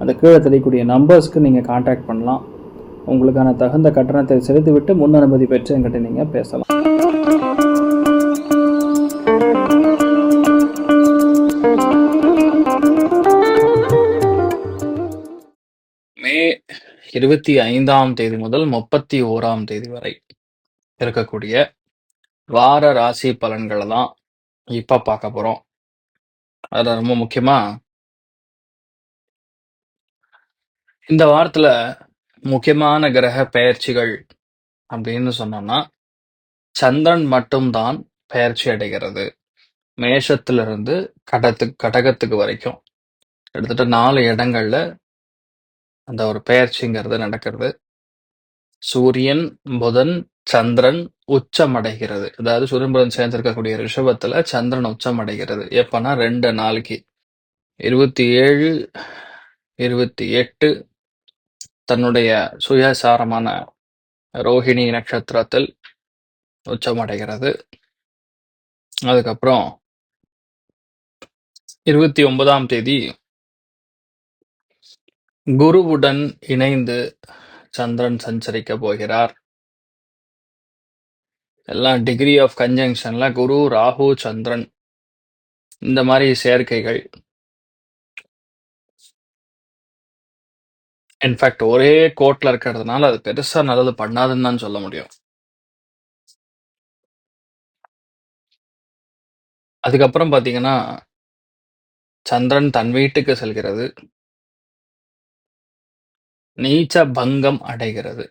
அந்த கீழே தெரியக்கூடிய நம்பர்ஸ்க்கு நீங்கள் காண்டாக்ட் பண்ணலாம். உங்களுக்கான தகுந்த கட்டணத்தை செலுத்திவிட்டு முன் அனுமதி பெற்று என்கிட்ட நீங்கள் பேசலாம். மே இருபத்தி ஐந்தாம் தேதி முதல் முப்பத்தி ஓராம் தேதி வரை இருக்கக்கூடிய வார ராசி பலன்களை தான் இப்போ பார்க்க போகிறோம் அதில் ரொம்ப முக்கியமாக இந்த வாரத்தில் முக்கியமான கிரக பெயர்ச்சிகள் அப்படின்னு சொன்னோம்னா சந்திரன் மட்டும்தான் பெயர்ச்சி அடைகிறது. மேஷத்திலிருந்து கடத்துக் கடகத்துக்கு வரைக்கும். கிட்டத்தட்ட நாலு இடங்கள்ல அந்த ஒரு பெயர்ச்சிங்கிறது நடக்கிறது. சூரியன் புதன் சந்திரன் உச்சம் அடைகிறது அதாவது சூரியன் புதன் சேர்ந்திருக்கக்கூடிய ரிஷபத்துல சந்திரன் உச்சம் அடைகிறது எப்பன்னா ரெண்டு நாளைக்கு. இருபத்தி ஏழு இருபத்தி எட்டு தன்னுடைய சுயசாரமான ரோஹிணி நட்சத்திரத்தில் உச்சமடைகிறது. அதுக்கப்புறம் இருபத்தி ஒன்பதாம் தேதி குருவுடன் இணைந்து சந்திரன் சஞ்சரிக்க போகிறார். எல்லாம் டிகிரி ஆஃப் கன்ஜங்ஷன்ல குரு ராகு சந்திரன் இந்த மாதிரி சேர்க்கைகள் இன்ஃபேக்ட் ஒரே கோட்ல இருக்கிறதுனால அது பெருசா நல்லது பண்ணாதுன்னு தான் சொல்ல முடியும். அதுக்கப்புறம் பாத்தீங்கன்னா சந்திரன் தன் வீட்டுக்கு செல்கிறது. நீச்ச பங்கம் அடைகிறது.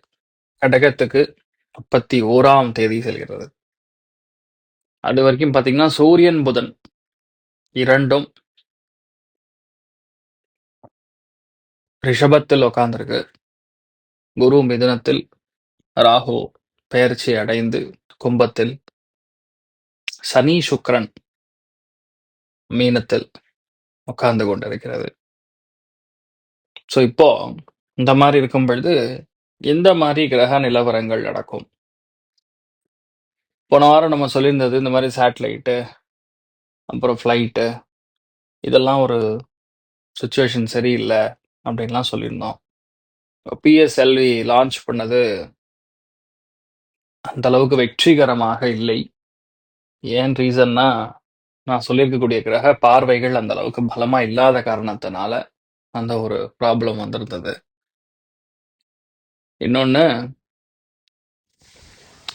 கடகத்துக்கு முப்பத்தி ஓராம் தேதி செல்கிறது. அது வரைக்கும் பாத்தீங்கன்னா சூரியன் புதன் இரண்டும் ரிஷபத்தில் உட்கார்ந்துருக்கு குரு மிதுனத்தில் ராகு பெயர்ச்சி அடைந்து கும்பத்தில் சனி சுக்ரன் மீனத்தில் உட்கார்ந்து கொண்டிருக்கிறது. ஸோ இப்போ இந்த மாதிரி இருக்கும் பொழுது இந்த மாதிரி கிரக நிலவரங்கள் நடக்கும். போன வாரம் நம்ம சொல்லியிருந்தது இந்த மாதிரி சேட்டலைட்டு அப்புறம் ஃப்ளைட்டு இதெல்லாம் ஒரு சுச்சுவேஷன் சரியில்லை. அப்படின்லாம் சொல்லியிருந்தோம். பிஎஸ்எல்வி லான்ச் பண்ணது அந்த அளவுக்கு வெற்றிகரமாக இல்லை. ஏன் ரீசன்னா நான் சொல்லியிருக்கக்கூடிய கிரக பார்வைகள் அந்த அளவுக்கு பலமாக இல்லாத காரணத்தினால அந்த ஒரு ப்ராப்ளம் வந்திருந்தது. இன்னொன்று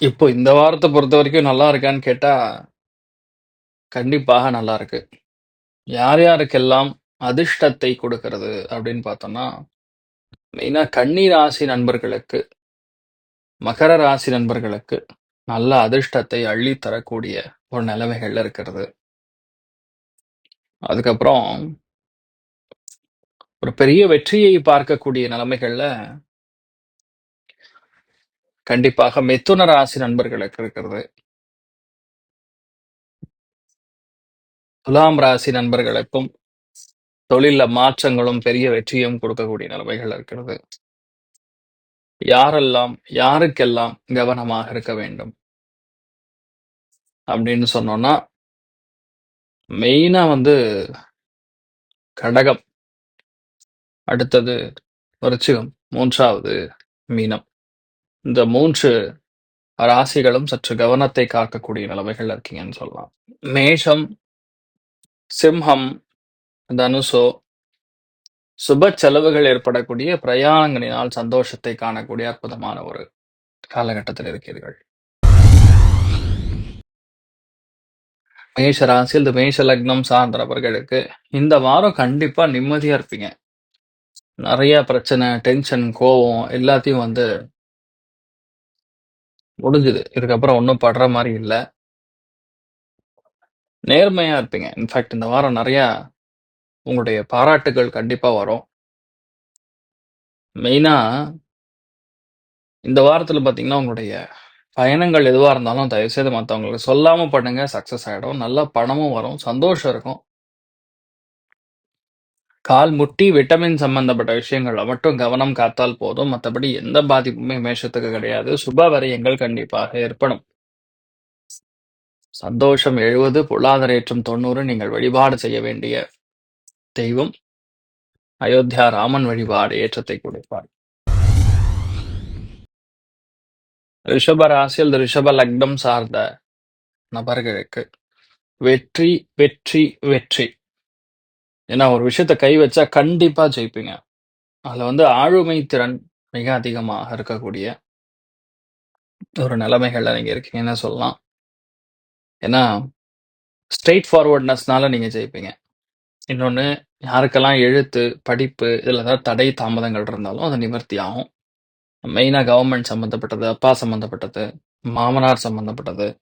இப்போ இந்த வாரத்தை பொறுத்த வரைக்கும் நல்லா இருக்கான்னு கேட்டால் கண்டிப்பாக நல்லா இருக்கு. யார் யாருக்கெல்லாம் அதிர்ஷ்டத்தை கொடுக்கிறது அப்படின்னு பார்த்தோம்னா மெயினாக கன்னி ராசி நண்பர்களுக்கு மகர ராசி நண்பர்களுக்கு நல்ல அதிர்ஷ்டத்தை அள்ளி தரக்கூடிய ஒரு நிலைமைகள்ல இருக்கிறது. அதுக்கப்புறம் ஒரு பெரிய வெற்றியை பார்க்கக்கூடிய நிலைமைகள்ல கண்டிப்பாக மிதுன ராசி நண்பர்களுக்கு இருக்கிறது. துலாம் ராசி நண்பர்களுக்கும் தொழில மாற்றங்களும் பெரிய வெற்றியும் கொடுக்கக்கூடிய நிலைமைகள் இருக்கிறது. யாரெல்லாம் யாருக்கெல்லாம் கவனமாக இருக்க வேண்டும்? அப்படின்னு சொன்னோம்னா மெயினா வந்து கடகம். அடுத்தது விருச்சிகம். மூன்றாவது மீனம். இந்த மூன்று ராசிகளும் சற்று கவனத்தை காக்கக்கூடிய நிலைமைகள் இருக்கீங்கன்னு சொல்லலாம். மேஷம் சிம்ஹம் தனுசோ சுப செலவுகள் ஏற்படக்கூடிய பிரயாணங்களினால் சந்தோஷத்தை காணக்கூடிய அற்புதமான ஒரு காலகட்டத்தில் இருக்கிறீர்கள். மேஷ ராசி இந்த மேஷ லக்னம் சார்ந்த நபர்களுக்கு இந்த வாரம் கண்டிப்பா நிம்மதியா இருப்பீங்க. நிறைய பிரச்சனை டென்ஷன் கோவம் எல்லாத்தையும் வந்து முடிஞ்சுது. இதுக்கப்புறம் ஒன்றும் படுற மாதிரி இல்லை. நேர்மையா இருப்பீங்க. இன்ஃபேக்ட் இந்த வாரம் நிறைய உங்களுடைய பாராட்டுகள் கண்டிப்பா வரும் மெயினா இந்த வாரத்துல பார்த்தீங்கன்னா, உங்களுடைய பயணங்கள் எதுவா இருந்தாலும் தயவுசெய்து மத்தவங்களுக்கு சொல்லாம பண்ணுங்க. சக்சஸ் ஆயிடும். நல்ல பணமும் வரும். சந்தோஷம் இருக்கும். கால் முட்டி விட்டமின் சம்பந்தப்பட்ட விஷயங்கள்ல மட்டும் கவனம் காத்தால் போதும். மத்தபடி எந்த பாதிப்புமே மேஷத்துக்கு கிடையாது. சுப விரயங்கள் கண்டிப்பாக ஏற்படும். சந்தோஷம் 70, பொருளாதார ஏற்றம் 90 நீங்கள் வழிபாடு செய்ய வேண்டிய தெய்வம் அயோத்தியா ராமன் வழிபாடு ஏற்றத்தை கொடுப்பார். ரிஷப ராசியில் ரிஷப லக்னம் சார்ந்த நபர்களுக்கு வெற்றி, வெற்றி, வெற்றி. ஏன்னா ஒரு விஷயத்த கை வச்சா கண்டிப்பா ஜெயிப்பீங்க. அதுல வந்து ஆளுமை திறன் மிக அதிகமாக இருக்கக்கூடிய ஒரு நிலைமைகள்ல நீங்க இருக்கீங்கன்னு சொல்லலாம். ஏன்னா ஸ்ட்ரெயிட் ஃபார்வர்ட்னஸ்னால நீங்க ஜெயிப்பீங்க. இன்னொன்னு யாருக்கெல்லாம் எழுத்து, படிப்பு இதுல ஏதாவது தடை, தாமதங்கள் இருந்தாலும் அது நிவர்த்தி ஆகும். மெயினா கவர்ன்மெண்ட் சம்மந்தப்பட்டது, அப்பா சம்மந்தப்பட்டது, மாமனார் சம்மந்தப்பட்டது.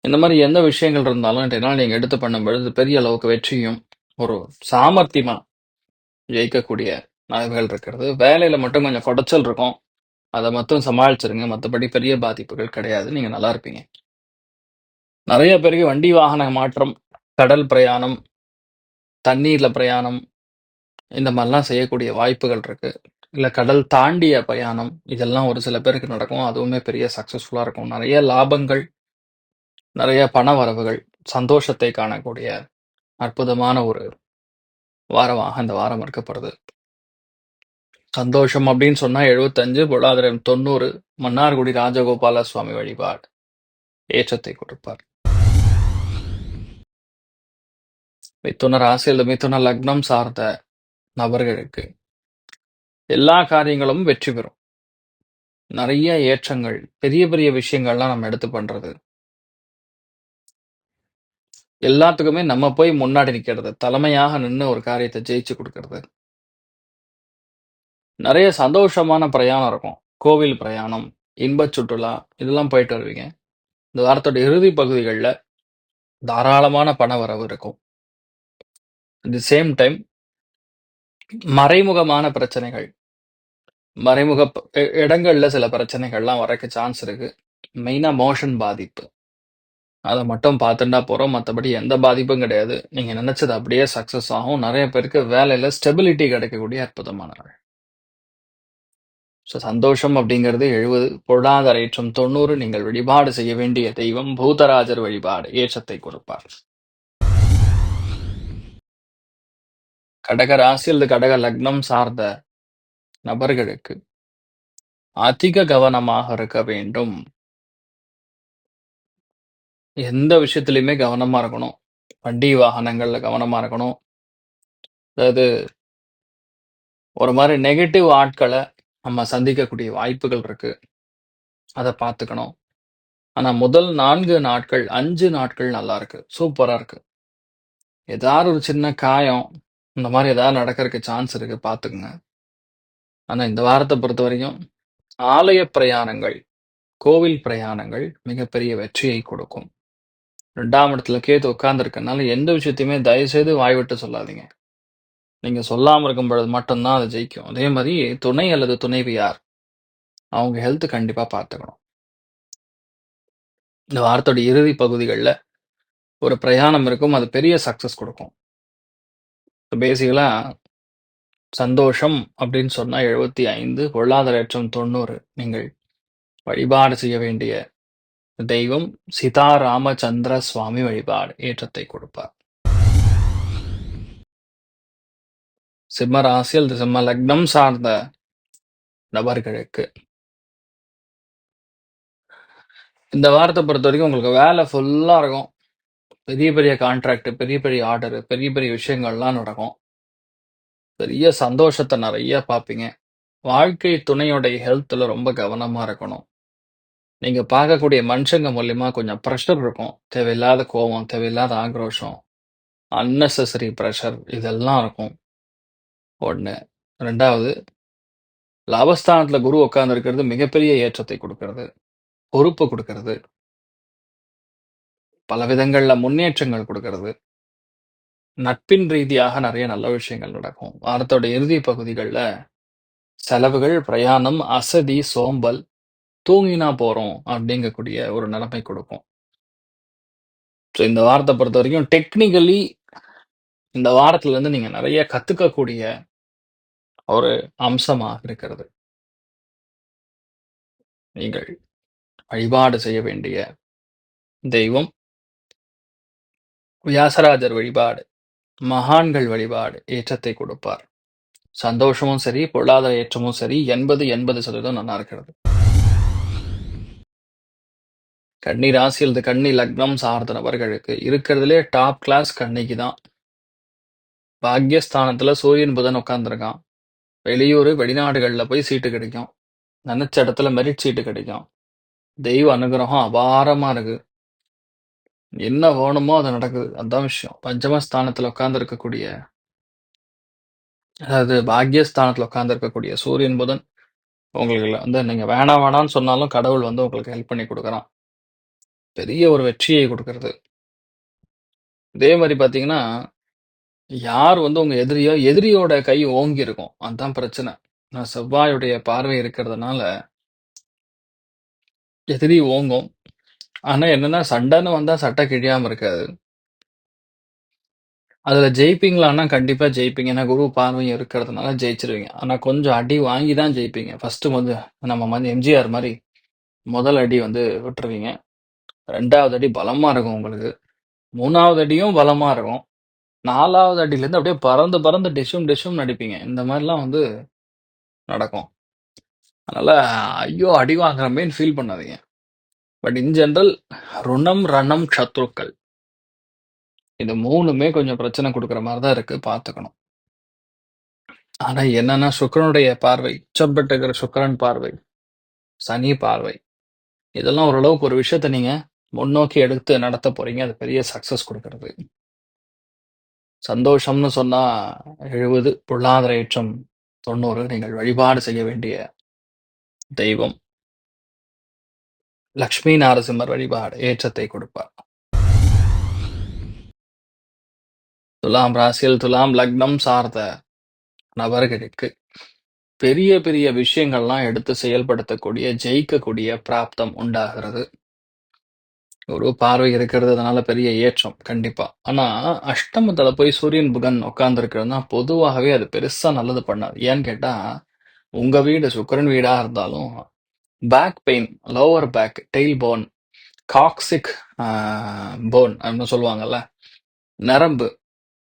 இந்த மாரி எந்த விஷயங்கள் இருந்தாலும் இன்றைய நாள் நீங்க எடுத்து பண்ணும்பொழுது பெரிய அளவுக்கு வெற்றியும், ஒரு சாமர்த்தியமா ஜெயிக்கக்கூடிய வாய்ப்புகள் இருக்கிறது. வேலையில மட்டும் கொஞ்சம் குடைச்சல் இருக்கும். அத மட்டும் சமாளிச்சுருங்க. மத்தபடி பெரிய பாதிப்புகள் கிடையாது. நீங்க நல்லா இருப்பீங்க. நெறைய பேருக்கு வண்டி வாகன மாற்றம், கடல் பிரயாணம், தண்ணீர்ல பிரயாணம், இந்த மாரிலாம் செய்யக்கூடிய வாய்ப்புகள் இருக்கு. இல்ல கடல் தாண்டிய பயணம், இதெல்லாம் ஒரு சில பேருக்கு நடக்கும். அதுவுமே பெரிய சக்சஸ்ஃபுல்லா இருக்கும். நெறைய லாபங்கள், நெறைய பண வரவுகள், சந்தோஷத்தை காணக்கூடிய அற்புதமான ஒரு வாரமாக இந்த வாரம் இருக்கப்படுது. சந்தோஷம் அப்படின்னு சொன்னா 75, பொருளாதாரம் 90, மன்னார்குடி ராஜகோபால சுவாமி வழிபாடு ஏற்றத்தை கொடுப்பார். மிதுன ராசியில் மிதுன லக்னம் சார்ந்த நபர்களுக்கு எல்லா காரியங்களும் வெற்றி பெறும். நிறைய ஏற்றங்கள், பெரிய பெரிய விஷயங்கள்லாம் நம்ம எடுத்து பண்றது. எல்லாத்துக்குமே நம்ம போய் முன்னாடி நிக்கிறது. தலைமையாக நின்னு ஒரு காரியத்தை ஜெயிச்சு கொடுக்கறது நிறைய சந்தோஷமான பிரயாணம் இருக்கும். கோவில் பிரயாணம், இன்பச் சுற்றுலா இதெல்லாம் போயிட்டு வருவீங்க. இந்த வாரத்தோட இறுதி பகுதிகளில் தாராளமான பண வரவு இருக்கும். அட் தி சேம் டைம் மறைமுகமான பிரச்சனைகள், மறைமுக இடங்கள்ல சில பிரச்சனைகள்லாம் வரக்கு சான்ஸ் இருக்கு. மெயினா மோஷன் பாதிப்பு. அதை மட்டும் பார்த்துட்டா போறோம். மற்றபடி எந்த பாதிப்பும் கிடையாது. நீங்க நினச்சது அப்படியே சக்சஸ் ஆகும். நிறைய பேருக்கு வேலையில ஸ்டெபிலிட்டி கிடைக்கக்கூடிய அற்புதமானவர்கள் ஸோ சந்தோஷம் அப்படிங்கிறது 70, பொருளாதார ஏற்றம் 90 நீங்கள் வழிபாடு செய்ய வேண்டிய தெய்வம் பூதராஜர் வழிபாடு ஏற்றத்தை கொடுப்பார். கடக ராசி அல்லது கடக லக்னம் சார்ந்த நபர்களுக்கு அதிக கவனமாக இருக்க வேண்டும். எந்த விஷயத்துலையுமே கவனமா இருக்கணும். வண்டி வாகனங்கள்ல கவனமா இருக்கணும். அதாவது ஒரு மாதிரி நெகட்டிவ் ஆட்களை நம்ம சந்திக்கக்கூடிய வாய்ப்புகள் இருக்கு. அதை பார்த்துக்கணும். ஆனா முதல் நான்கு நாட்கள், அஞ்சு நாட்கள் நல்லா இருக்கு. சூப்பரா இருக்கு. ஏதாவது ஒரு சின்ன காயம், இந்த மாரி ஏதாவது நடக்கறக்கு சான்ஸ் இருக்கு. பார்த்துக்குங்க ஆனா இந்த வாரத்த பொறுத்தவரைக்கும் ஆலய பிரயாணங்கள், கோவில் பிரயாணங்கள் மிகப்பெரிய வெற்றியை கொடுக்கும். 2ஆம் இடத்துல கேது உட்கார்ந்திருக்கனால எந்த விஷயத்தையுமே தயவுசெய்து வாய் விட்டு சொல்லாதீங்க. நீங்க சொல்லாம இருக்கும் பொழுது மட்டும் தான் அது ஜெயிக்கும். அதே மாரி துணை அல்லது துணைவியார், அவங்க ஹெல்த் கண்டிப்பா பார்த்துக்கணும். இந்த வாரத்தோட இறுதி பகுதிகள்ல ஒரு பிரயாணம் இருக்கும். அது பெரிய சக்சஸ் கொடுக்கும் பேசிக்கலாக சந்தோஷம் அப்படின்னு சொன்னா 75, பொருளாதார ஏற்றம் 90. நீங்கள் வழிபாடு செய்ய வேண்டிய தெய்வம் சீதாராமச்சந்திர சுவாமி வழிபாடு ஏற்றத்தை கொடுப்பார். சிம்ம ராசி அல்லது சிம்ம லக்னம் சார்ந்த நபர்களுக்கு இந்த வாரத்தை பொறுத்த வரைக்கும் உங்களுக்கு வேலை ஃபுல்லா இருக்கும். பெரிய பெரிய கான்ட்ராக்ட், பெரிய பெரிய ஆர்டர், பெரிய பெரிய விஷயங்கள்லாம் நடக்கும். பெரிய சந்தோஷத்தை நிறைய பார்ப்பீங்க. வாழ்க்கை துணையோடைய ஹெல்த்தில் ரொம்ப கவனமாக இருக்கணும். நீங்கள் பார்க்கக்கூடிய மனுஷங்க மூலியமா கொஞ்சம் ப்ரெஷர் இருக்கும். தேவையில்லாத கோவம், தேவையில்லாத ஆக்ரோஷம், அன்னெசரி ப்ரெஷர் இதெல்லாம் இருக்கும். ஒன்று ரெண்டாவது லவஸ்தானத்தில் குரு உட்கார்ந்திருக்கிறது மிகப்பெரிய ஏற்றத்தை கொடுக்கறது பொறுப்பு கொடுக்கறது பல விதங்கள்ல முன்னேற்றங்கள் கொடுக்கறது நட்பின் ரீதியாக நிறைய நல்ல விஷயங்கள் நடக்கும். வாரத்தோட இறுதி பகுதிகள்ல செலவுகள், பிரயாணம், அசதி, சோம்பல், தூங்கினா போறோம் அப்படிங்கக்கூடிய ஒரு நிலைமை கொடுக்கும். ஸோ இந்த வாரத்த பொறுத்தவரைக்கும் டெக்னிக்கலி இந்த வாரத்துல இருந்து நீங்க கற்றுக்கக்கூடிய கத்துக்கக்கூடிய ஒரு அம்சமாக இருக்கிறது. நீங்கள் வழிபாடு செய்ய வேண்டிய தெய்வம் வியாசராஜர் வழிபாடு, மகான்கள் வழிபாடு ஏற்றத்தை கொடுப்பார். சந்தோஷமும் சரி, பொருளாதார ஏற்றமும் சரி 80, 80% நல்லா இருக்கிறது. கண்ணி ராசி அல்லது லக்னம் சார்ந்த நபர்களுக்கு இருக்கிறதுலே டாப் கிளாஸ் கண்ணிக்கு தான். பாக்யஸ்தானத்துல சூரியன், புதன் உட்காந்துருக்கான் வெளியூர் வெளிநாடுகளில் போய் சீட்டு கிடைக்கும். நினைச்ச இடத்துல மெரிட் சீட்டு கிடைக்கும். தெய்வ அனுகிரகம் அபாரமா இருக்கு. என்ன வேணுமோ அது நடக்குது. அதான் விஷயம். பஞ்சமஸ்தானத்துல உட்கார்ந்து இருக்கக்கூடிய அதாவது பாக்யஸ்தானத்துல உட்கார்ந்து இருக்கக்கூடிய சூரியன், புதன் உங்களுக்கு வந்து நீங்க வேணாம் வேணாம்னு சொன்னாலும் கடவுள் வந்து உங்களுக்கு ஹெல்ப் பண்ணி குடுக்குறான். பெரிய ஒரு வெற்றியை குடுக்கிறது. இதே மாரி பார்த்தீங்கன்னா, யார் வந்து உங்க எதிரியோ, எதிரியோட கை ஓங்கி இருக்கும். அதான் பிரச்சனை. நான் செவ்வாயுடைய பார்வை இருக்கிறதுனால எதிரி ஓங்கும். ஆனா என்னன்னா, சண்டைன்னு வந்தா சட்டை கிழியாம இருக்காது. அதுல ஜெயிப்பீங்களான்னா கண்டிப்பா ஜெயிப்பீங்க. ஏன்னா குரு பார்வையும் இருக்கிறதுனால ஜெயிச்சுருவீங்க. ஆனா கொஞ்சம் அடி வாங்கி தான் ஜெயிப்பீங்க. ஃபர்ஸ்ட்டு வந்து நம்ம வந்து எம்ஜிஆர் மாரி முதல் அடி வந்து விட்டுருவீங்க. 2வது அடி பலமா இருக்கும் உங்களுக்கு. 3வது அடியும் பலமா இருக்கும். 4வது அடியிலேருந்து அப்படியே பறந்து பறந்து டிஷும் டிஷ்ஷும்னு அடிப்பீங்க. இந்த மாரிலாம் வந்து நடக்கும். அதனால ஐயோ! அடி வாங்குறோமேன்னு ஃபீல் பண்ணாதீங்க. பட் இன் ஜென்ரல் ருணம், ரணம், சத்ருக்கள். இது மூணுமே கொஞ்சம் பிரச்சனை கொடுக்குற மாதிரி தான் இருக்கு. பார்த்துக்கணும். ஆனா என்னன்னா, சுக்கரனுடைய பார்வை, உச்சம் பெற்றிருக்கிற சுக்கிரன் பார்வை, சனி பார்வை. இதெல்லாம் ஓரளவுக்கு ஒரு விஷயத்த நீங்க முன்னோக்கி எடுத்து நடத்த போறீங்க. அது பெரிய சக்சஸ் கொடுக்கறது சந்தோஷம்னு சொன்னா 70, பொருளாதார ஏற்றம் 90. நீங்கள் வழிபாடு செய்ய வேண்டிய தெய்வம் லக்ஷ்மி நாரசிம்மர் வழிபாடு ஏற்றத்தை கொடுப்பார். துலாம் ராசியில் துலாம் லக்னம் சார்ந்த நபர்களுக்கு பெரிய பெரிய விஷயங்கள்லாம் எடுத்து செயல்படுத்தக்கூடிய, ஜெயிக்கக்கூடிய பிராப்தம் உண்டாகிறது. ஒரு பார்வை இருக்கிறது. அதனால பெரிய ஏற்றம் கண்டிப்பா. ஆனா அஷ்டமத்துல போய் சூரியன், புகன் உட்கார்ந்திருக்கிறதுனா பொதுவாகவே அது பெருசா நல்லது பண்ணாது. ஏன்னு கேட்டா, உங்க வீடு சுக்கரன் வீடா இருந்தாலும் back pain, lower back, tail bone, coccyx bone அப்படின்னு சொல்லுவாங்கல்ல. நரம்பு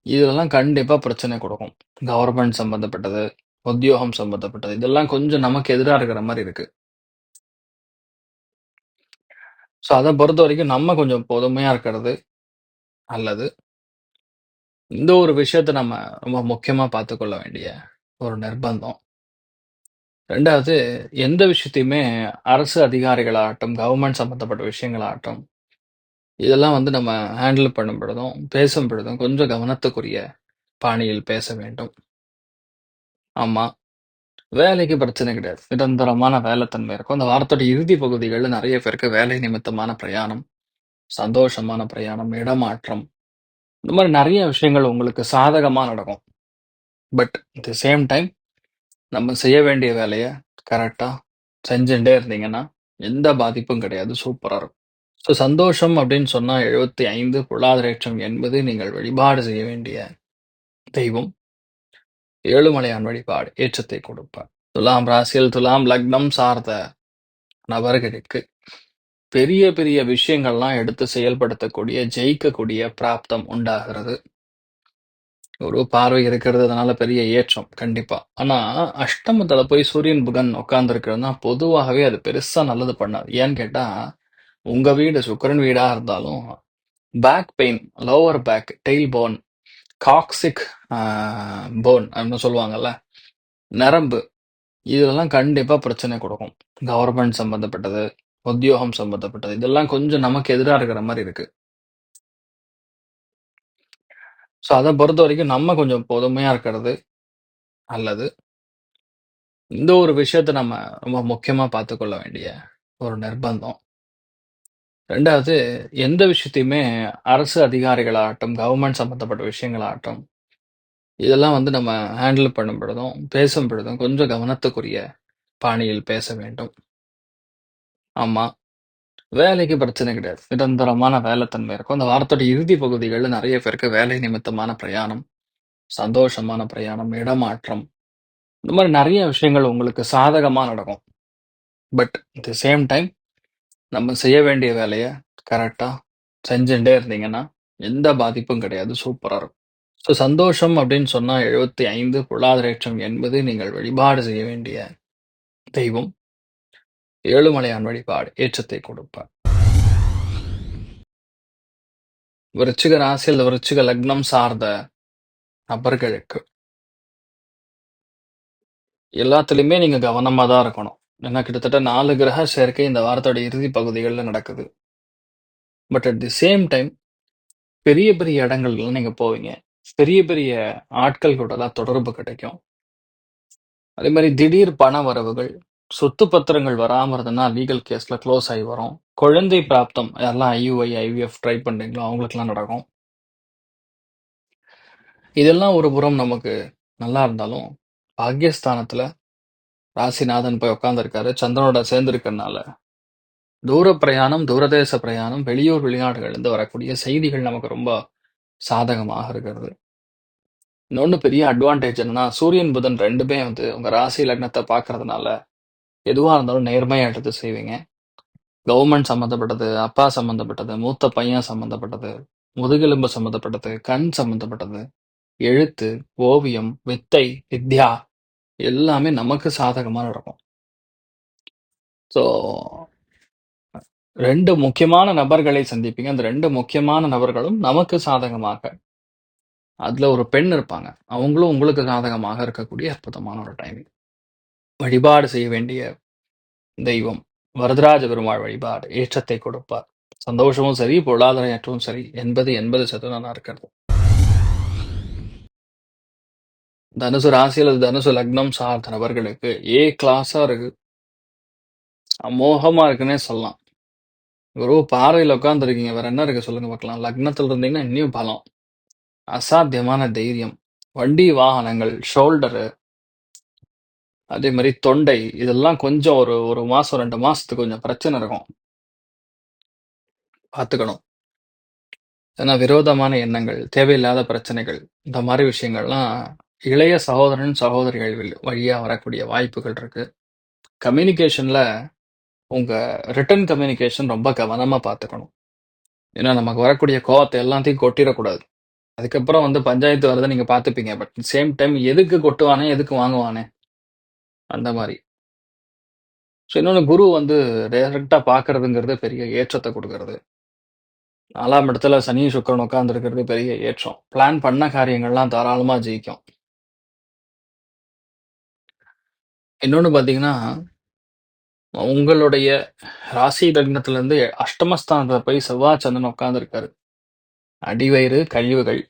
இதெல்லாம் கண்டிப்பாக பிரச்சனை கொடுக்கும் கவர்மெண்ட் சம்மந்தப்பட்டது உத்தியோகம் சம்பந்தப்பட்டது. இதெல்லாம் கொஞ்சம் நமக்கு எதிராக இருக்கிற மாதிரி இருக்கு. ஸோ அதை பொறுத்த வரைக்கும் நம்ம கொஞ்சம் பொதுமையாக இருக்கிறது நல்லது. இந்த ஒரு விஷயத்த நம்ம ரொம்ப முக்கியமாக பார்த்துக்கொள்ள வேண்டிய ஒரு நிர்பந்தம். ரெண்டாவது எந்த விஷயத்தையுமே அரசு அதிகாரிகளாகட்டும், கவர்மெண்ட் சம்மந்தப்பட்ட விஷயங்களாகட்டும், இதெல்லாம் வந்து நம்ம ஹேண்டில் பண்ணும் பொழுதும், பேசும் பொழுதும் கொஞ்சம் கவனத்துக்குரிய பாணியில் பேச வேண்டும். ஆமாம் வேலைக்கு பிரச்சனை கிடையாது. நிரந்தரமான வேலைத்தன்மை இருக்கும். அந்த வாரத்தோட இறுதி பகுதிகளில் நிறைய பேருக்கு வேலை நிமித்தமான பிரயாணம், சந்தோஷமான பிரயாணம், இடமாற்றம் இந்த மாதிரி நிறைய விஷயங்கள் உங்களுக்கு சாதகமாக நடக்கும். But at the same time நம்ம செய்ய வேண்டிய வேலைய கரெக்ட்டா செஞ்சுண்டே இருந்தீங்கன்னா, எந்த பாதிப்பும் கிடையாது. சூப்பரா இருக்கும். ஸோ சந்தோஷம் அப்படின்னு சொன்னா 75, பொருளாதார ஏற்றம் 80. நீங்கள் வழிபாடு செய்ய வேண்டிய தெய்வம் ஏழுமலையான் வழிபாடு ஏற்றத்தை கொடுப்பார். துலாம் ராசியில் துலாம் லக்னம் சார்ந்த நபர்களுக்கு பெரிய பெரிய விஷயங்கள்லாம் எடுத்து செயல்படுத்தக்கூடிய, ஜெயிக்கக்கூடிய பிராப்தம் உண்டாகிறது. ஒரு பார்வை இருக்கிறது. அதனால பெரிய ஏற்றம் கண்டிப்பா. ஆனா அஷ்டமத்துல போய் சூரியன், புகன் உட்கார்ந்துருக்கிறதுனா பொதுவாகவே அது பெருசா நல்லது பண்ணாது. ஏன்னு கேட்டா, உங்க வீடு சுக்கரன் வீடா இருந்தாலும் back pain, lower back, tail bone, coccyx bone அப்படின்னு சொல்லுவாங்கல்ல. நரம்பு இதெல்லாம் கண்டிப்பா பிரச்சனை கொடுக்கும் கவர்மெண்ட் சம்பந்தப்பட்டது, உத்தியோகம் சம்பந்தப்பட்டது. இதெல்லாம் கொஞ்சம் நமக்கு எதிராக இருக்கிற மாதிரி இருக்கு. ஸோ அத பொறுத்தவரைக்கும் நம்ம கொஞ்சம் பொறுமையா இருக்கிறது நல்லது. இந்த ஒரு விஷயத்த நம்ம ரொம்ப முக்கியமா பார்த்துக்கொள்ள வேண்டிய ஒரு நிர்பந்தம். 2வது எந்த விஷயத்தையுமே அரசு அதிகாரிகளாகட்டும், கவர்மெண்ட் சம்மந்தப்பட்ட விஷயங்களாகட்டும், இதெல்லாம் வந்து நம்ம ஹேண்டில் பண்ணும் பொழுதும், பேசும் பொழுதும் கொஞ்சம் கவனத்துக்குரிய பாணியில் பேச வேண்டும். ஆமா. வேலைக்கு பிரச்சனை கிடையாது. நிரந்தரமான வேலைத்தன்மை இருக்கும். அந்த வாரத்தோட இறுதி பகுதிகள்ல நெறைய பேருக்கு வேலை நிமித்தமான பிரயாணம், சந்தோஷமான பிரயாணம், இடமாற்றம் இந்த மாரி நெறைய விஷயங்கள் உங்களுக்கு சாதகமா நடக்கும். But at the same time நம்ம செய்ய வேண்டிய வேலைய கரெக்ட்டா செஞ்சுண்டே இருந்தீங்கன்னா, எந்த பாதிப்பும் கிடையாது. சூப்பரா இருக்கும். ஸோ சந்தோஷம் அப்படின்னு சொன்னா 75 பொருளாதாரேற்றம் 80 நீங்கள் வழிபாடு செய்ய வேண்டிய தெய்வம் ஏழுமலையான் வழிபாடு ஏற்றத்தை கொடுப்பார். விருச்சிக ராசியில் விருச்சிக லக்னம் சார்ந்த நபர்களுக்கு எல்லாத்துலேயுமே நீங்க கவனமா தான் இருக்கணும். ஏன்னா கிட்டத்தட்ட நாலு கிரக சேர்க்கை இந்த வாரத்தோட இறுதி பகுதிகளில் நடக்குது. But at the same time பெரிய பெரிய இடங்கள்லாம் நீங்க போவீங்க. பெரிய பெரிய ஆட்கள் கூடலாம் தொடர்பு கிடைக்கும். அதே மாதிரி திடீர் பண வரவுகள், சொத்து பத்திரங்கள் வராமல் இருந்ததுன்னா லீகல் கேஸில் க்ளோஸ் ஆகி வரும். குழந்தை பிராப்தம் யாரெல்லாம் ஐயூஐ ஐவிஎஃப் ட்ரை பண்ணுறீங்களோ அவங்களுக்கெல்லாம் நடக்கும். இதெல்லாம் ஒரு புறம் நமக்கு நல்லா இருந்தாலும், பாக்கியஸ்தானத்துல ராசிநாதன் போய் உட்காந்துருக்காரு சந்திரனோட சேர்ந்துருக்கறனால தூர பிரயாணம், தூரதேச பிரயாணம், வெளியூர் வெளிநாடுகள்லேருந்து வரக்கூடிய செய்திகள் நமக்கு ரொம்ப சாதகமாக இருக்கிறது. இன்னொன்று பெரிய அட்வான்டேஜ் என்னன்னா, சூரியன், புதன் ரெண்டுமே வந்து உங்கள் ராசி லக்னத்தை பார்க்கறதுனால, எதுவாக இருந்தாலும் நேர்மையாக எடுத்து செய்வீங்க. கவர்மெண்ட் சம்மந்தப்பட்டது, அப்பா சம்மந்தப்பட்டது, மூத்த பையன் சம்மந்தப்பட்டது, முதுகெலும்பு சம்மந்தப்பட்டது, கண் சம்மந்தப்பட்டது, எழுத்து, ஓவியம், வித்தை, வித்யா எல்லாமே நமக்கு சாதகமாக நடக்கும். ஸோ ரெண்டு முக்கியமான நபர்களை சந்திப்பீங்க. அந்த ரெண்டு முக்கியமான நபர்களும் நமக்கு சாதகமாக அதில் ஒரு பெண் இருப்பாங்க. அவங்களும் உங்களுக்கு சாதகமாக இருக்கக்கூடிய அற்புதமான ஒரு டைமிங். வழிபாடு செய்ய வேண்டிய தெய்வம் வரதராஜ பெருமாள் வழிபாடு ஏற்றத்தை கொடுப்பார். சந்தோஷமும் சரி, பொருளாதார ஏற்றமும் சரி 80, 80% இருக்கிறது. தனுசு ராசி அல்லது தனுசு லக்னம் சார்ந்த நபர்களுக்கு ஏ கிளாஸா இருக்கு. அமோகமா இருக்குன்னே சொல்லலாம். குரு பார்வையில உட்காந்துருக்கீங்க வேற என்ன இருக்கு சொல்லுங்க பார்க்கலாம். லக்னத்துல இருந்தீங்கன்னா இன்னும் பலம். அசாத்தியமான தைரியம். வண்டி வாகனங்கள், ஷோல்டரு அதே மாதிரி தொண்டை இதெல்லாம் கொஞ்சம் ஒரு ஒரு மாசம், ரெண்டு மாசத்துக்கு கொஞ்சம் பிரச்சனை இருக்கும். பார்த்துக்கணும். ஏன்னா விரோதமான எண்ணங்கள், தேவையில்லாத பிரச்சனைகள் இந்த மாதிரி விஷயங்கள்லாம் இளைய சகோதரன், சகோதரிகள் வில் வழியா வரக்கூடிய வாய்ப்புகள் இருக்கு. கம்யூனிகேஷன்ல உங்க ரிட்டன் கம்யூனிகேஷன் ரொம்ப கவனமா பார்த்துக்கணும். ஏன்னா நமக்கு வரக்கூடிய கோவத்தை எல்லாத்தையும் கொட்டிடக்கூடாது அதுக்கப்புறம் வந்து பஞ்சாயத்து வரதை நீங்க பார்த்துப்பீங்க. பட் சேம் டைம் எதுக்கு கொட்டுவானே, எதுக்கு வாங்குவானே அந்த மாதிரி ஸோ இன்னொன்னு குரு வந்து டைரக்ட்டா பார்க்கறதுங்கிறது பெரிய ஏற்றத்தை கொடுக்கறது நாலாம் இடத்துல சனி, சுக்கிரன் உட்கார்ந்திருக்கிறது பெரிய ஏற்றம். பிளான் பண்ண காரியங்கள்லாம் தாராளமா ஜெயிக்கும். இன்னொன்னு பார்த்தீங்கன்னா, உங்களுடைய ராசி லக்னத்திலிருந்து அஷ்டமஸ்தானத்துல போய் செவ்வாய், சந்திரன் உட்கார்ந்திருக்காரு. அடிவயிறு, கழிவுகள்,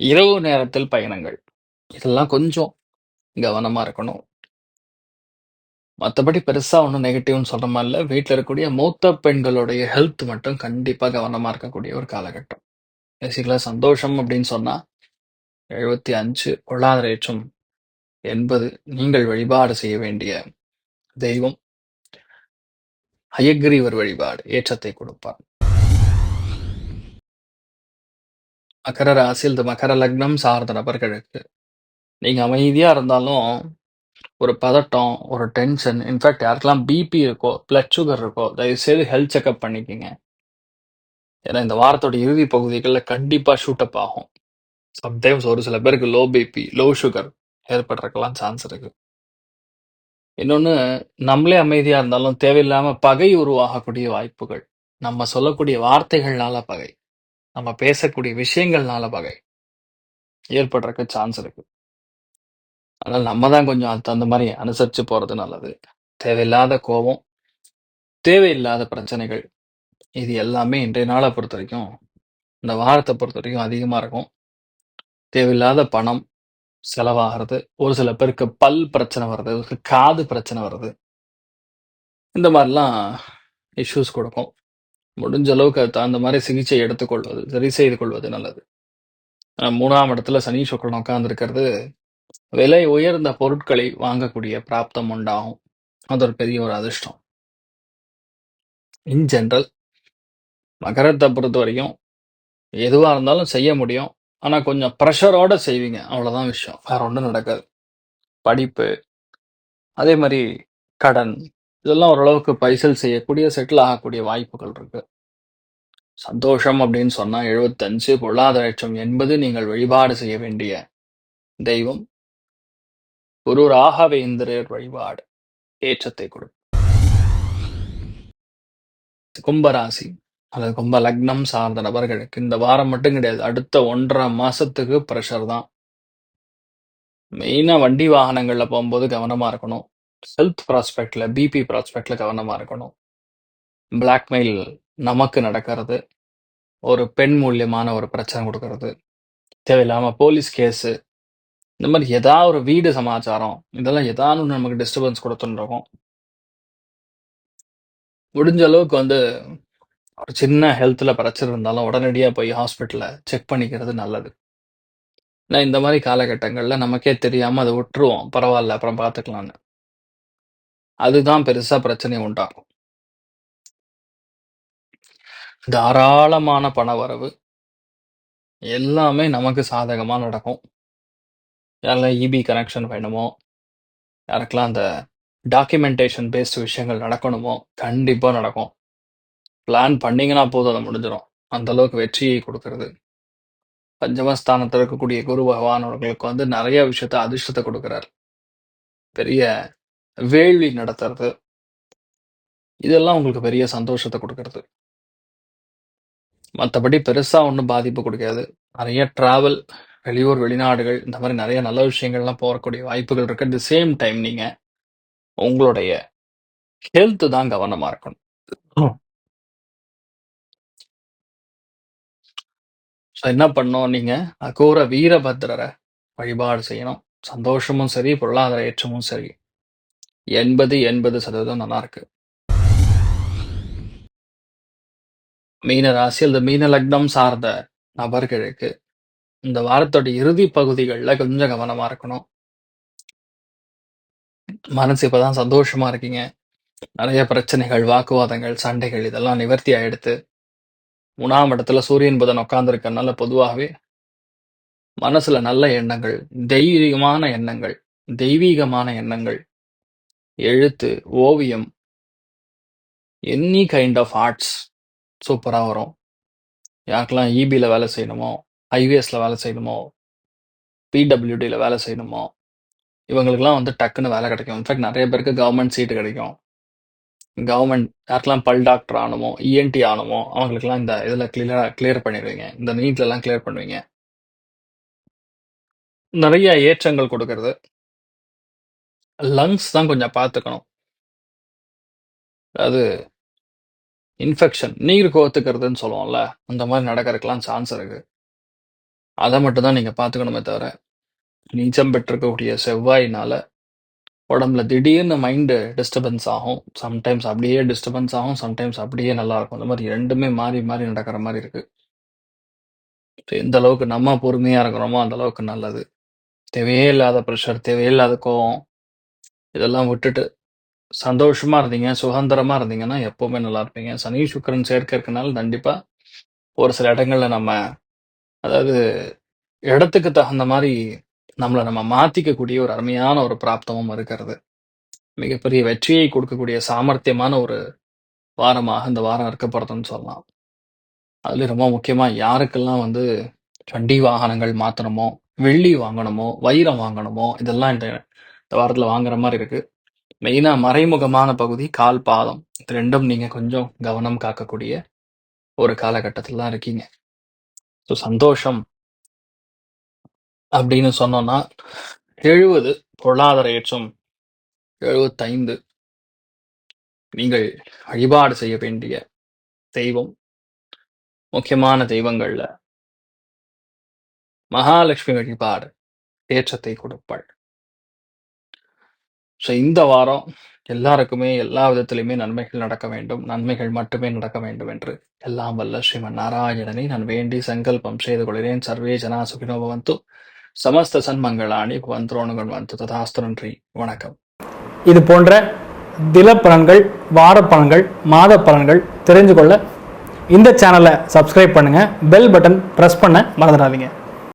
இரவு நேரத்தில் பயணங்கள். இதெல்லாம் கொஞ்சம் கவனமா இருக்கணும். மத்தபடி பெருசா ஒண்ணும் நெகட்டிவ்னு சொல்ற மாதிரி இல்லை வீட்டில் இருக்கக்கூடிய மூத்த பெண்களுடைய ஹெல்த் மட்டும் கண்டிப்பா கவனமா இருக்கக்கூடிய ஒரு காலகட்டம். பேசிக்கலா சந்தோஷம் அப்படின்னு சொன்னா 75 பொருளாதார ஏற்றம் 80 நீங்கள் வழிபாடு செய்ய வேண்டிய தெய்வம் ஹயக்கிரீவர் வழிபாடு ஏற்றத்தை கொடுப்பார். மகர ராசி இந்த மகர லக்னம் சார்ந்த நபர்களுக்கு நீங்க அமைதியா இருந்தாலும் ஒரு பதட்டம், ஒரு டென்ஷன் இன்ஃபேக்ட் யாருக்கெல்லாம் பிபி இருக்கோ, பிளட் சுகர் இருக்கோ தயவுசெய்து ஹெல்த் செக்கப் பண்ணிக்கங்க. ஏன்னா இந்த வாரத்தோட இறுதி பகுதிகள்ல கண்டிப்பா ஷூட் அப் ஆகும். சம்டைம்ஸ் ஒரு சில பேருக்கு லோ பிபி, லோ சுகர் ஏற்படுறதுக்கெல்லாம் சான்ஸ் இருக்கு. இன்னொன்னு நம்மளே அமைதியா இருந்தாலும் தேவையில்லாம பகை உருவாகக்கூடிய வாய்ப்புகள். நம்ம சொல்லக்கூடிய வார்த்தைகள்னால பகை. நம்ம பேசக்கூடிய விஷயங்கள்னால பகை. ஏற்படுறதுக்கு சான்ஸ் இருக்கு. அதனால நம்ம தான் கொஞ்சம் அதுக்கு தகுந்த மாதிரி அனுசரிச்சு போறது நல்லது. தேவையில்லாத கோவம், தேவையில்லாத பிரச்சனைகள் இது எல்லாமே இன்றைய நாளை பொறுத்த வரைக்கும் இந்த வாரத்தை பொறுத்த வரைக்கும் அதிகமா இருக்கும். தேவையில்லாத பணம் செலவாகுறது, ஒரு சில பேருக்கு பல் பிரச்சனை வருது, ஒரு காது பிரச்சனை வருது. இந்த மாதிரிலாம் இஷ்யூஸ் கொடுக்கும். முடிஞ்ச அளவுக்கு அது தகுந்த மாதிரி சிகிச்சை எடுத்துக்கொள்வது, சரி செய்து கொள்வது நல்லது. அ 3ஆம் இடத்துல சனி, சுக்கிரன் உட்கார்ந்திருக்கிறது, விலை உயர்ந்த பொருட்களை வாங்கக்கூடிய பிராப்தம் உண்டாகும். அது ஒரு பெரிய ஒரு அதிர்ஷ்டம். இன் ஜெனரல் மகரத்த பொறுத்தவரைக்கும், எதுவா இருந்தாலும் செய்ய முடியும். ஆனா கொஞ்சம் பிரஷரோட செய்வீங்க. அவ்வளவுதான் விஷயம். வேற ஒண்ணும் நடக்காது. படிப்பு, அதே மாரி கடன், இதெல்லாம் ஓரளவுக்கு பைசல் செய்யக்கூடிய, செட்டில் ஆகக்கூடிய வாய்ப்புகள் இருக்கு. சந்தோஷம் அப்படின்னு சொன்னா 75, பொருளாதார ஏற்றம் 80 நீங்கள் வழிபாடு செய்ய வேண்டிய தெய்வம் குரு ராகவேந்திரர் வழிபாடு ஏற்றத்தை கொடுக்கும். கும்பராசி அல்லது கும்ப லக்னம் சார்ந்த நபர்களுக்கு இந்த வாரம் மட்டும் கிடையாது. அடுத்த 1 1/2 மாசத்துக்கு ப்ரெஷர் தான். மெயினா வண்டி வாகனங்கள்ல போகும்போது கவனமா இருக்கணும். ஹெல்த் ப்ராஸ்பெக்ட்ல, பிபி ப்ராஸ்பெக்ட்ல கவனமா இருக்கணும். பிளாக்மெயில் நமக்கு நடக்கிறது. ஒரு பெண் மூலியமான ஒரு பிரச்சனை கொடுக்கறது தேவையில்லாம போலீஸ் கேஸு. இந்த மாதிரி ஏதா ஒரு வீடு சமாச்சாரம், இதெல்லாம் ஏதாவது ஒன்று நமக்கு டிஸ்டர்பன்ஸ் குடுத்துன்னு இருக்கும். முடிஞ்ச அளவுக்கு வந்து ஒரு சின்ன ஹெல்த்தில் பிரச்சனை இருந்தாலும் போய் ஹாஸ்பிட்டலில் செக் பண்ணிக்கிறது நல்லது. ஏன்னா இந்த மாதிரி காலகட்டங்களில் நமக்கே தெரியாமல் அதை விட்டுருவோம். பரவாயில்ல அப்புறம் பார்த்துக்கலான்னு. அதுதான் பெருசாக பிரச்சனை உண்டாகும் தாராளமான பண வரவு எல்லாமே நமக்கு சாதகமாக நடக்கும். யாரெல்லாம் இபி கனெக்ஷன் வேணுமோ, யாருக்கெல்லாம் அந்த டாக்குமெண்டேஷன் பேஸ்டு விஷயங்கள் நடக்கணுமோ, கண்டிப்பாக நடக்கும். பிளான் பண்ணிங்கன்னா போதும் அதை முடிஞ்சிடும் அந்த அளவுக்கு வெற்றியை கொடுக்கறது. பஞ்சமஸ்தானத்தில் இருக்கக்கூடிய குரு பகவான் அவர்களுக்கு வந்து நிறைய விஷயத்த அதிர்ஷ்டத்தை கொடுக்குறாரு. பெரிய வேள்வி நடத்துறது. இதெல்லாம் உங்களுக்கு பெரிய சந்தோஷத்தை கொடுக்கறது. மற்றபடி பெருசாக ஒன்றும் பாதிப்பு கொடுக்காது. நிறைய ட்ராவல் வெளியூர், வெளிநாடுகள் இந்த மாதிரி நிறைய நல்ல விஷயங்கள்லாம் போகக்கூடிய வாய்ப்புகள் இருக்கு. அட் தி சேம் டைம் நீங்க உங்களுடைய ஹெல்த் தான் கவனமா இருக்கணும். என்ன பண்ணணும் நீங்க, அகோர வீரபத்ரரை வழிபாடு செய்யணும். சந்தோஷமும் சரி, பொருளாதார ஏற்றமும் சரி. 80, 80% நல்லா இருக்கு. மீன ராசி அல்லது மீன லக்னம் சார்ந்த நபர்களுக்கு, இந்த வாரத்தோட இறுதி பகுதிகளில் கொஞ்சம் கவனமாக இருக்கணும். மனசு இப்பதான் சந்தோஷமா இருக்கீங்க. நிறைய பிரச்சனைகள், வாக்குவாதங்கள், சண்டைகள் இதெல்லாம் நிவர்த்தி ஆயிடுத்து. 3ஆம் இடத்துல சூரியன், புதன் உட்காந்துருக்கனால பொதுவாகவே மனசுல நல்ல எண்ணங்கள், தெய்வீகமான எண்ணங்கள், தெய்வீகமான எண்ணங்கள், எழுத்து, ஓவியம் எனி கைண்ட் ஆஃப் ஆர்ட்ஸ் சூப்பராக வரும். யாருக்கெல்லாம் ஈபியில் வேலை செய்யணுமோ, ஐவிஎஸ்ல வேலை செய்யணுமோ, பிடபிள்யூடியில் வேலை செய்யணுமோ, இவங்களுக்குலாம் வந்து டக்குன்னு வேலை கிடைக்கும். இன்ஃபேக்ட் நிறைய பேருக்கு கவர்மெண்ட் சீட் கிடைக்கும். கவர்மெண்ட் யாருக்கெல்லாம் பல் டாக்டர் ஆகணுமோ, இஎன்டி ஆகணுமோ, அவங்களுக்குலாம் இந்த இதில் கிளியராக கிளியர் பண்ணிடுவீங்க இந்த நீட்லலாம் கிளியர் பண்ணுவீங்க. நிறைய ஏற்றங்கள் கொடுக்கறது லங்ஸ் தான் கொஞ்சம் பார்த்துக்கணும். அது இன்ஃபெக்ஷன் நீர் கோர்த்துக்கிறதுன்னு சொல்லுவோம்ல, அந்த மாதிரி நடக்கறதுக்கெல்லாம் சான்ஸ் இருக்கு. அதை மட்டும் தான் பார்த்துக்கணுமே தவிர, நீச்சம் பெற்றிருக்கக்கூடிய செவ்வாயினால உடம்புல திடீர்னு மைண்டு டிஸ்டர்பன்ஸ் ஆகும். சம்டைம்ஸ் அப்படியே டிஸ்டர்பன்ஸ் ஆகும். சம்டைம்ஸ் அப்படியே நல்லா இருக்கும். இந்த மாதிரி ரெண்டுமே மாறி மாறி நடக்கிற மாதிரி இருக்கு. எந்த அளவுக்கு நம்ம பொறுமையாக இருக்கிறோமோ, அந்த அளவுக்கு நல்லது. தேவையே இல்லாத ப்ரெஷர் தேவையில்லாத கோவம், இதெல்லாம் விட்டுட்டு சந்தோஷமாக இருந்தீங்க, சுதந்திரமாக இருந்தீங்கன்னா எப்போவுமே நல்லா இருப்பீங்க. சனி, சுக்கரன் சேர்க்கை இருக்கனால கண்டிப்பாக ஒரு சில இடங்களில் நம்ம அதாவது இடத்துக்கு தகுந்த மாதிரி நம்மள நம்ம மாத்திக்கக்கூடிய ஒரு அருமையான ஒரு பிராப்தமும் இருக்கிறது. மிகப்பெரிய வெற்றியை கொடுக்கக்கூடிய சாமர்த்தியமான ஒரு வாரமாக இந்த வாரம் இருக்க போறதுன்னு சொல்லலாம். அதுலயும் ரொம்ப முக்கியமா யாருக்கெல்லாம் வந்து வண்டி வாகனங்கள் மாத்தணுமோ, வெள்ளி வாங்கணுமோ, வைரம் வாங்கணுமோ, இதெல்லாம் இந்த இந்த வாரத்துல வாங்குற மாதிரி இருக்கு. மெயினா மறைமுகமான பகுதி கால், பாதம். இது 2ம் நீங்க கொஞ்சம் கவனம் காக்கக்கூடிய ஒரு காலகட்டத்துல தான் இருக்கீங்க. ஸோ சந்தோஷம் அப்படின்னு சொன்னோம்னா 70 பொருளாதார ஏற்றம் 75 நீங்கள் வழிபாடு செய்ய வேண்டிய தெய்வம் முக்கியமான தெய்வங்கள்ல மகாலட்சுமி வழிபாடு ஏற்றத்தை கொடுப்பாள். ஸோ இந்த வாரம் எல்லாருக்குமே எல்லா விதத்திலையுமே நன்மைகள் நடக்க வேண்டும். நன்மைகள் மட்டுமே நடக்க வேண்டும் என்று. எல்லாம் வல்ல ஸ்ரீமன் நாராயணனை நான் வேண்டி சங்கல்பம் செய்து கொள்கிறேன். சர்வே ஜனா சுகினோ பவந்து. சமஸ்த சன்மங்களாணி பவந்தோணுகள் வந்து ததாஸ்து நன்றி. வணக்கம். இது போன்ற தில பலன்கள் வார பலன்கள் மாத பலன்கள் தெரிஞ்சு கொள்ள இந்த சேனலை சப்ஸ்கிரைப் பண்ணுங்க. பெல் பட்டன் ப்ரெஸ் பண்ண மறந்துடாதீங்க.